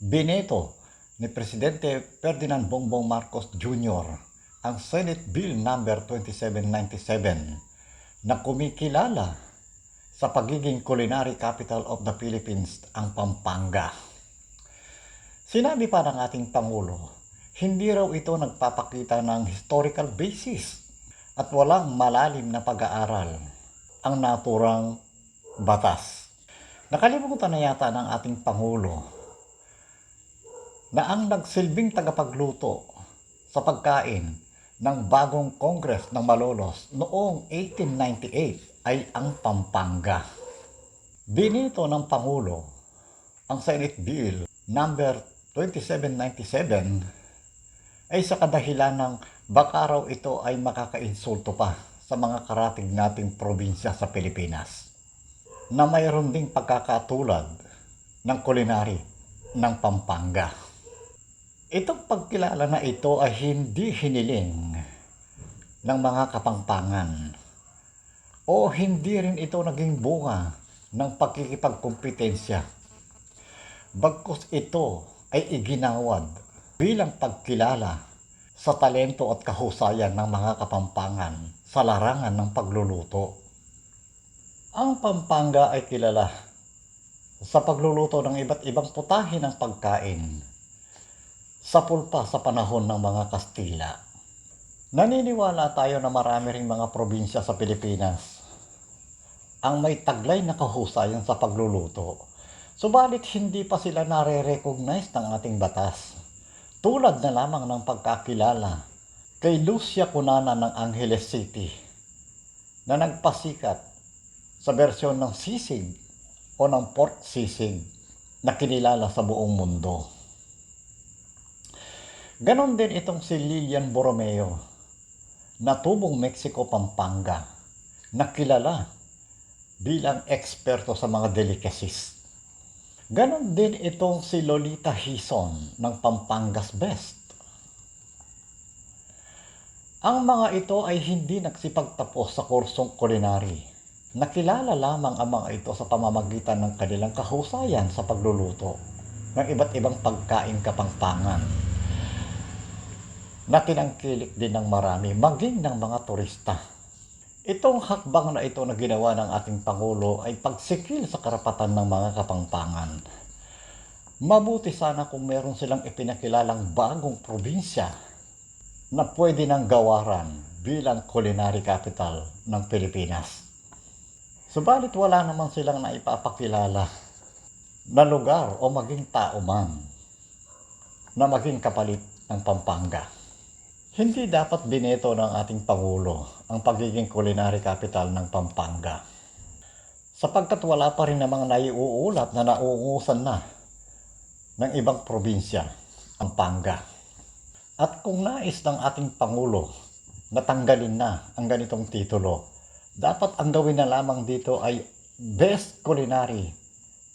Bineto ni Presidente Ferdinand Bongbong Marcos Jr. ang Senate Bill number 2797 na kumikilala sa pagiging culinary capital of the Philippines ang Pampanga. Sinabi pa ng ating Pangulo, hindi raw ito nagpapakita ng historical basis at walang malalim na pag-aaral ang naturang batas. Nakalimutan na yata ng ating Pangulo na ang nagsilbing tagapagluto sa pagkain ng bagong Congress ng Malolos noong 1898 ay ang Pampanga. Binito ng Pangulo ang Senate Bill number 2797 ay sa kadahilan ng baka raw ito ay makakainsulto pa sa mga karating nating probinsya sa Pilipinas na mayroon ding pagkakatulad ng kulinary ng Pampanga. Itong pagkilala na ito ay hindi hiniling ng mga kapangpangan o hindi rin ito naging bunga ng pagkikipagkompetensya. Bagkus ito ay iginawad bilang pagkilala sa talento at kahusayan ng mga kapampangan sa larangan ng pagluluto. Ang Pampanga ay kilala sa pagluluto ng iba't ibang putahe ng pagkain sa pulpa sa panahon ng mga Kastila. Naniniwala tayo na marami ring mga probinsya sa Pilipinas ang may taglay na kahusayan sa pagluluto. Subalit hindi pa sila nare-recognize ng ating batas. Tulad na lamang ng pagkakilala kay Lucia Cunana ng Angeles City na nagpasikat sa bersyon ng sisig o ng pork sisig na kinilala sa buong mundo. Ganon din itong si Lilian Borromeo na tubong Mexico, Pampanga na kilala bilang eksperto sa mga delicacies. Ganon din itong si Lolita Hison ng Pampangas Best. Ang mga ito ay hindi nagsipagtapos sa kursong culinary. Nakilala lamang ang mga ito sa pamamagitan ng kanilang kahusayan sa pagluluto ng iba't ibang pagkain kapangpangan na tinangkilik din ng marami, maging ng mga turista. Itong hakbang na ito na ginawa ng ating Pangulo ay pagsikil sa karapatan ng mga kapangpangan. Mabuti sana kung meron silang ipinakilalang bagong probinsya na pwede ng gawaran bilang culinary capital ng Pilipinas. Subalit wala naman silang naipapakilala na lugar o maging tao man na maging kapalit ng Pampanga. Hindi dapat bineto ng ating Pangulo ang pagiging culinary capital ng Pampanga. Sapagkat wala pa rin namang naiuulat na nauungusan na ng ibang probinsya ang Panga. At kung nais ng ating Pangulo na tanggalin na ang ganitong titulo, dapat ang gawin na lamang dito ay Best Culinary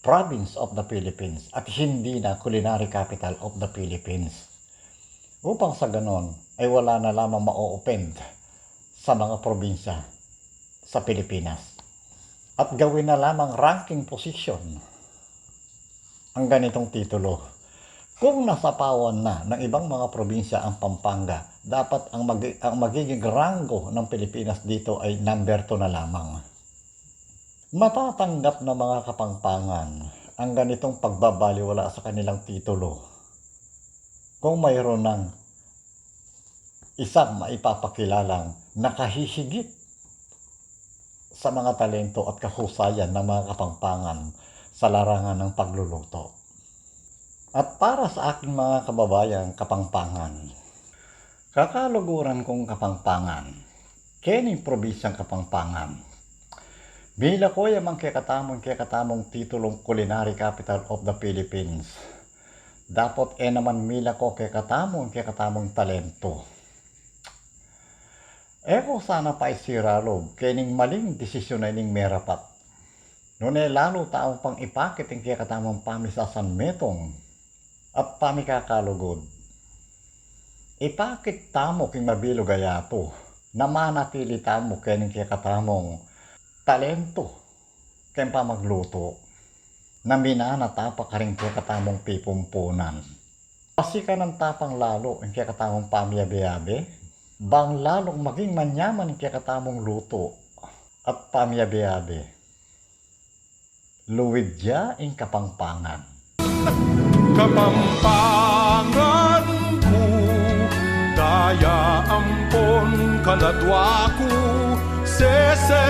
Province of the Philippines at hindi na Culinary Capital of the Philippines upang sa ganon ay wala na lamang ma-offend sa mga probinsya sa Pilipinas. At gawin na lamang ranking position ang ganitong titulo. Kung nasapawan na ng ibang mga probinsya ang Pampanga, dapat ang, mag- ang magiging rango ng Pilipinas dito ay number 2 na lamang. Matatanggap na mga kapangpangan ang ganitong pagbabaliwala sa kanilang titulo kung mayroon ng isang maipapakilalang nakahihigit sa mga talento at kahusayan ng mga kapangpangan sa larangan ng pagluluto. At para sa aking mga kababayan kapangpangan, kakaluguran kong kapangpangan, kening probinsyang kapangpangan, bila ko yamang kekatamong kekatamong titulong culinary capital of the Philippines, dapat e naman mila ko kay katamong kay katamong talento. Eko sana pa isiralob kay ning maling desisyon na ning merapat. Noon e lalo tao pang ipakit ang kay katamong pamisasan metong at pamikakalugod. Ipakit tamo king mabilo gayato na manatili tamo kay ning kay katamong talento kay pamagluto. na minanatapa ka rin kaya katamong pipumpunan. Kasi ka ng tapang lalo ang kaya katamong pamyabiyabe, bang lalong maging manyaman kaya katamong luto at pamyabiyabe. Luwidya ang kapangpangan. Kapampangan ko Daya ampon kaladwa ko Sese